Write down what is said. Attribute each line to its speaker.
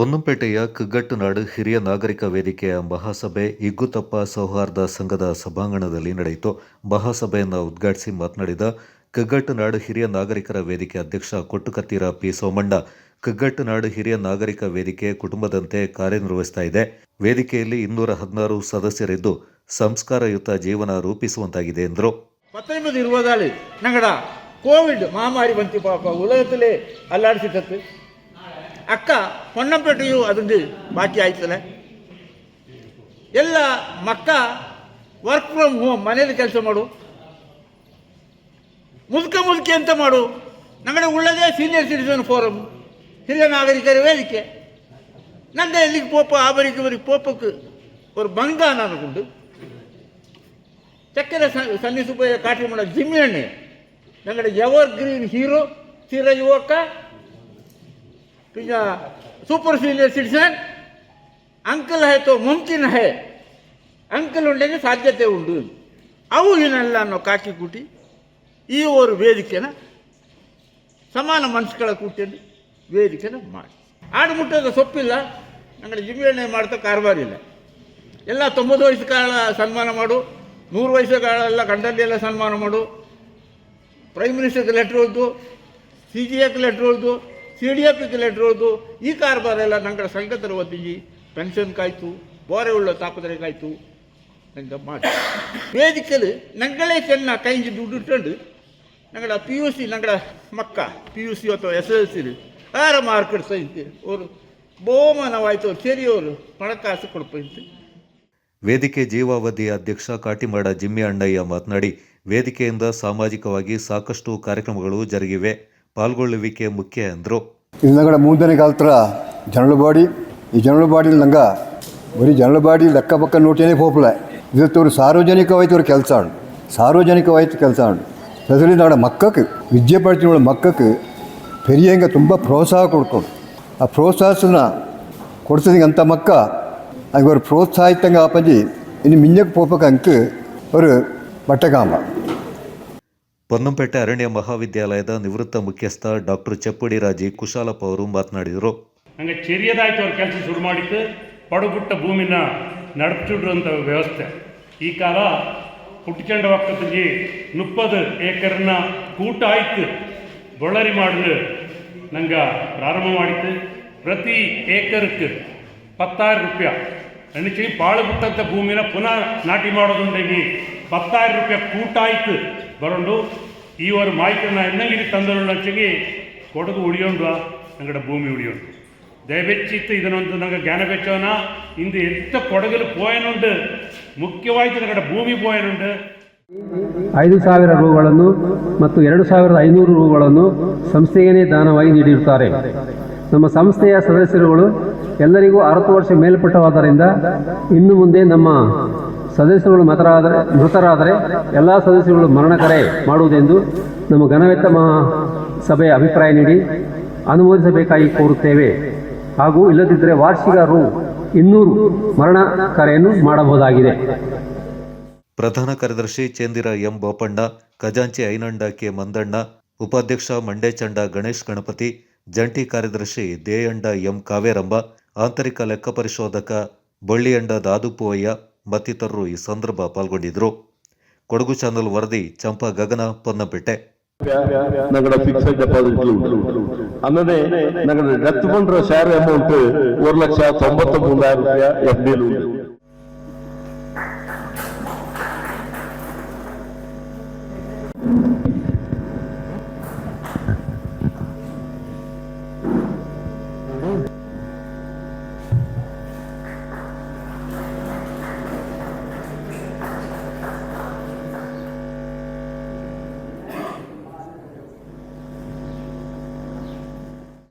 Speaker 1: ಪೊನ್ನಂಪೇಟೆಯ ಕಗ್ಗಟ್ಟುನಾಡು ಹಿರಿಯ ನಾಗರಿಕ ವೇದಿಕೆಯ ಮಹಾಸಭೆ ಇಗ್ಗುತಪ್ಪ ಸೌಹಾರ್ದ ಸಂಘದ ಸಭಾಂಗಣದಲ್ಲಿ ನಡೆಯಿತು. ಮಹಾಸಭೆಯನ್ನು ಉದ್ಘಾಟಿಸಿ ಮಾತನಾಡಿದ ಕಗ್ಗಟ್ಟುನಾಡು ಹಿರಿಯ ನಾಗರಿಕರ ವೇದಿಕೆ ಅಧ್ಯಕ್ಷ ಕೊಟ್ಟುಕತ್ತೀರ ಪಿ ಸೋಮಣ್ಣ, ಕಗ್ಗಟ್ಟುನಾಡು ಹಿರಿಯ ನಾಗರಿಕ ವೇದಿಕೆ ಕುಟುಂಬದಂತೆ ಕಾರ್ಯನಿರ್ವಹಿಸ್ತಾ ಇದೆ. ವೇದಿಕೆಯಲ್ಲಿ ಇನ್ನೂರ ಹದಿನಾರು ಸದಸ್ಯರಿದ್ದು ಸಂಸ್ಕಾರಯುತ ಜೀವನ ರೂಪಿಸುವಂತಾಗಿದೆ ಎಂದರು.
Speaker 2: ಕೋವಿಡ್ ಮಹಾಮಾರಿ ഞങ്ങളുടെ ಪಾಪ. ಉಲಗತ್ತಲೇ വന്നിപ്പോൾ ಅಕ್ಕ ಪೊನ್ನಂಪೇಟೆಯು ಅದೊಂದು ಬಾಕಿ ಆಯ್ತಲ್ಲ ಎಲ್ಲ ಮಕ್ಕ ವರ್ಕ್ ಫ್ರಮ್ ಹೋಮ್ ಮನೇಲಿ ಕೆಲಸ ಮಾಡು ಮುದುಕ ಮುದುಕಿ ಅಂತ ಮಾಡು ನಮ್ಮಡೆ ಉಳ್ಳದೇ ಸೀನಿಯರ್ ಸಿಟಿಸನ್ ಫೋರಮ್ ಹಿರಿಯ ನಾಗರಿಕರ ವೇದಿಕೆ ನಂದ ಎಲ್ಲಿಗೆ ಪೋಪ ಆ ಬರಿಗೆ ಬರಿಗೆ ಪೋಪಕ್ಕೆ ஒரு பங்கா நான் உண்டு ಚಕ್ಕೆರೆ ಸನ್ನಿ ಸುಬ್ಬಯ್ಯ ಕಾಟಿ ಮಾಡೋ ಜಿಮ್ಮಿ ಎಣ್ಣೆ ನಂಗಡೆ ಎವರ್ ಗ್ರೀನ್ ಹೀರೋ ಚಿರ ಯುವಕ ಪಿನ್ನ ಸೂಪರ್ ಸೀನಿಯರ್ ಸಿಟಿಸನ್ ಅಂಕಲ್ ಹೈ ತೋ ಮುಮ್ಕಿನ್ ಹೈ ಅಂಕಲ್ ಉಂಡೆಗೆ ಸಾಧ್ಯತೆ ಉಂಡು ಅವು ಏನಲ್ಲ ಅನ್ನೋ ಕಾಕಿ ಕೂಟಿ ಈ ಒಂದು ವೇದಿಕೆನ ಸಮಾನ ಮನಸ್ಸುಗಳ ಕೂಟಿಯಲ್ಲಿ ವೇದಿಕೆನ ಮಾಡಿ ಆಡು ಮುಟ್ಟದ ಸೊಪ್ಪಿಲ್ಲ ನಂಗಡೆ ಜಿಮ್ಮಿ ಎಣ್ಣೆ ಮಾಡ್ತಾ ಕಾರ್ಬಾರಿಲ್ಲ ಎಲ್ಲ ತೊಂಬತ್ತು ವಯಸ್ಸು ಕಾಲ ಸನ್ಮಾನ ಮಾಡು ನೂರು ವಯಸ್ಸು ಕಾಲೆಲ್ಲ ಕಂಡಲ್ಲಿ ಸನ್ಮಾನ ಮಾಡು ಪ್ರೈಮ್ ಮಿನಿಸ್ಟರ್ಗೆ ಲೆಟ್ರ್ ಓದು ಸಿ ಜಿ ಎಕ್ಕೆ ಲೆಟ್ರ್ ಓದು ಸಿ ಡಿ ಎಫ್ ಇಟ್ಟಿರೋದು ಈ ಕಾರ್ಬಾರೆಲ್ಲ ನಂಗಳ ಒತ್ತಿಜಿ ಪೆನ್ಷನ್ ಕಾಯ್ತು, ಬೋರೆ ಉಳ್ಳ ತಾಪದರೆಗಾಯ್ತು ನಂಗೆ ಮಾಡಿ ವೇದಿಕೆಯಲ್ಲಿ ನಂಗಳೇ ಚೆನ್ನ ಕೈಂಜಿ ದುಡ್ಡು ಇಟ್ಕೊಂಡು ನಂಗಡ ಪಿ ಯು ಸಿ ನಂಗಡ ಮಕ್ಕ ಪಿ ಯು ಸಿ ಅಥವಾ ಎಸ್ ಎಲ್ ಸಿ ಆರ ಮಾರ್ಕೆಟ್ ಸಹಿತಿ ಅವರು ಬಹುಮಾನವಾಯಿತು ಚೆರಿಯವರು ಹಣಕಾಸು ಕೊಡ್ಪೈತಿ.
Speaker 1: ವೇದಿಕೆ ಜೀವಾವಧಿ ಅಧ್ಯಕ್ಷ ಕಾಟಿಮಾಡ ಜಿಮ್ಮಿ ಅಣ್ಣಯ್ಯ ಮಾತನಾಡಿ, ವೇದಿಕೆಯಿಂದ ಸಾಮಾಜಿಕವಾಗಿ ಸಾಕಷ್ಟು ಕಾರ್ಯಕ್ರಮಗಳು ಜರುಗಿವೆ. ಪಾಲ್ಗೊಳ್ಳುವಿಕೆ ಮುಖ್ಯ ಎಂದರು
Speaker 3: ಇದು ನಂಗಡ ಮೂರನೇ ಕಾಲತ್ರ ಜನರಲ್ ಬಾಡಿ. ಈ ಜನರಲ್ ಬಾಡಿ ನಂಗ ಬರೀ ಜನರಲ್ ಬಾಡಿ ಲೆಕ್ಕ ಪಕ್ಕ ನೋಟೇನೆ ಪೋಪಲ ಇವತ್ತವರು ಸಾರ್ವಜನಿಕವಾಯ್ತು ಅವ್ರ ಕೆಲಸ ಉಂಡು ಸಾರ್ವಜನಿಕವಾಯ್ತು ಕೆಲಸ ಉಂಡು ಸ್ಪೆಷಲಿ ನಾಡ ಮಕ್ಕಕ್ಕೆ, ವಿದ್ಯೆ ಪಡ್ತಿನ ಮಕ್ಕಕ್ಕೆ ಪೆರಿಯಂಗೆ ತುಂಬ ಪ್ರೋತ್ಸಾಹ ಕೊಡ್ಕೊಂಡು. ಆ ಪ್ರೋತ್ಸಾಹನ ಕೊಡ್ತದಿಂಗೆ ಅಂಥ ಮಕ್ಕ ಅವ್ರು ಪ್ರೋತ್ಸಾಹಿತಂಗೆ ಆಪಂಜಿ ಇನ್ನು ಮಿಂಜಕ್ಕೆ ಪೋಪಕ್ಕೆ ಅಂಕ ಅವರು ಬಟ್ಟೆಗಾಂಬ
Speaker 1: ಪೊನ್ನಂಪೇಟೆ ಅರಣ್ಯ ಮಹಾವಿದ್ಯಾಲಯದ ನಿವೃತ್ತ ಮುಖ್ಯಸ್ಥ ಡಾಕ್ಟರ್ ಚಪ್ಪಡಿ ರಾಜಿ ಕುಶಾಲಪ್ಪ ಅವರು ಮಾತನಾಡಿದರು.
Speaker 4: ಹಂಗೆ ಚಿರಿಯದಾಯ್ತು ಅವ್ರ ಕೆಲಸ ಶುರು ಮಾಡಿತ್ತು ಪಡುಪುಟ್ಟ ಭೂಮಿನ ನಡ್ಚಿಡುವಂಥ ವ್ಯವಸ್ಥೆ. ಈ ಕಾಲ ಹುಟ್ಕೊಂಡ ವಕ್ಕದಲ್ಲಿ ಮುಪ್ಪದು ಏಕರನ್ನ ಕೂಟ ಆಯ್ತು. ಬೊಳರಿ ಮಾಡಲು ನಂಗೆ ಪ್ರಾರಂಭ ಮಾಡಿತ್ತು ಪ್ರತಿ ಏಕರಕ್ಕೆ ಪತ್ತಾರು ರೂಪಾಯಿ. ಎಣಿಸಿ ಪಾಳು ಬಿಟ್ಟಂಥ ಭೂಮಿನ ಪುನಃ ನಾಟಿ ಮಾಡೋದುಂಡೆಗಿ ಪತ್ತಾರು ರೂಪಾಯಿ ಕೂಟ ಆಯ್ತು. ಬರೋಂಡು, ಈ ಒಂದು ಎನ್ನಂಗಿರಿ ತಂದರೋಣ ತಂದೊಂಡಚ್ಚಿಗೆ ಕೊಡಗು ಉಳಿಯೋಂಡು ನಂಗಡ ಭೂಮಿ ಉಳಿಯೋಂಡು. ದಯವೆಚ್ಚಿತ್ತು ಇದನ್ನೊಂದು ನಂಗೆ ಜ್ಞಾನ ಬೆಚ್ಚವನ ಇಂದು ಎಂತ ಕೊಡಗಲು ಪೋಯನುಂಡು ಮುಖ್ಯವಾಯಿತು ನಂಗಡ ಭೂಮಿ ಪೋಯನುಂಡು
Speaker 5: ಐದು ಸಾವಿರ ರೂಗಳನ್ನು ಮತ್ತು ಎರಡು ಸಾವಿರದ ಐನೂರು ರೂಗಳನ್ನು ಸಂಸ್ಥೆಯೇ ದಾನವಾಗಿ ನೀಡಿರುತ್ತಾರೆ. ನಮ್ಮ ಸಂಸ್ಥೆಯ ಸದಸ್ಯರುಗಳು ಎಲ್ಲರಿಗೂ ಅರವತ್ತು ವರ್ಷ ಮೇಲ್ಪಟ್ಟವಾದ್ದರಿಂದ ಇನ್ನು ಮುಂದೆ ನಮ್ಮ ಸದಸ್ಯರುಗಳು ಮತರಾದರೆ, ಮೃತರಾದರೆ ಎಲ್ಲ ಸದಸ್ಯರುಗಳು ಮರಣಕರೆ ಮಾಡುವುದೆಂದು ನಮ್ಮ ಘನವೆತ್ತ ಮಹಾಸಭೆಯ ಅಭಿಪ್ರಾಯ ನೀಡಿ ಅನುಮೋದಿಸಬೇಕಾಗಿ ಕೋರುತ್ತೇವೆ. ಹಾಗೂ ಇಲ್ಲದಿದ್ದರೆ ವಾರ್ಷಿಕ ರೂ ಇನ್ನೂರು ಮರಣ ಕರೆಯನ್ನು ಮಾಡಬಹುದಾಗಿದೆ.
Speaker 1: ಪ್ರಧಾನ ಕಾರ್ಯದರ್ಶಿ ಚೇಂದಿರ ಎಂ ಬೋಪಣ್ಣ, ಖಜಾಂಚಿ ಐನಂಡ ಕೆ ಮಂದಣ್ಣ, ಉಪಾಧ್ಯಕ್ಷ ಮಂಡೇಚಂಡ ಗಣೇಶ್ ಗಣಪತಿ, ಜಂಟಿ ಕಾರ್ಯದರ್ಶಿ ದೇಯಂಡ ಎಂ ಕಾವೇರಂಬ, ಆಂತರಿಕ ಲೆಕ್ಕ ಪರಿಶೋಧಕ ಬಳ್ಳಿಯಂಡ ದಾದುಪುವಯ್ಯ ಮತ್ತಿತರರು ಈ ಸಂದರ್ಭ ಪಾಲ್ಗೊಂಡಿದ್ದರು ಕೊಡಗು ಚಾನಲ್ ವರದಿ, ಚಂಪಾ ಗಗನ, ಪೊನ್ನಪೇಟೆ.
Speaker 6: ನಗರ ಫಿಕ್ಸೆಡ್ ಡೆಪಾಸಿಟ್ ಅಲ್ಲದೆ ನಗರ ಡೆತ್ ಫಂಡ್ ಶೇರ್ ಅಮೌಂಟ್ ಒಂದು ಲಕ್ಷ ತೊಂಬತ್ತ ಮೂರು ರೂಪಾಯಿ ಎಫ್ ಡಿ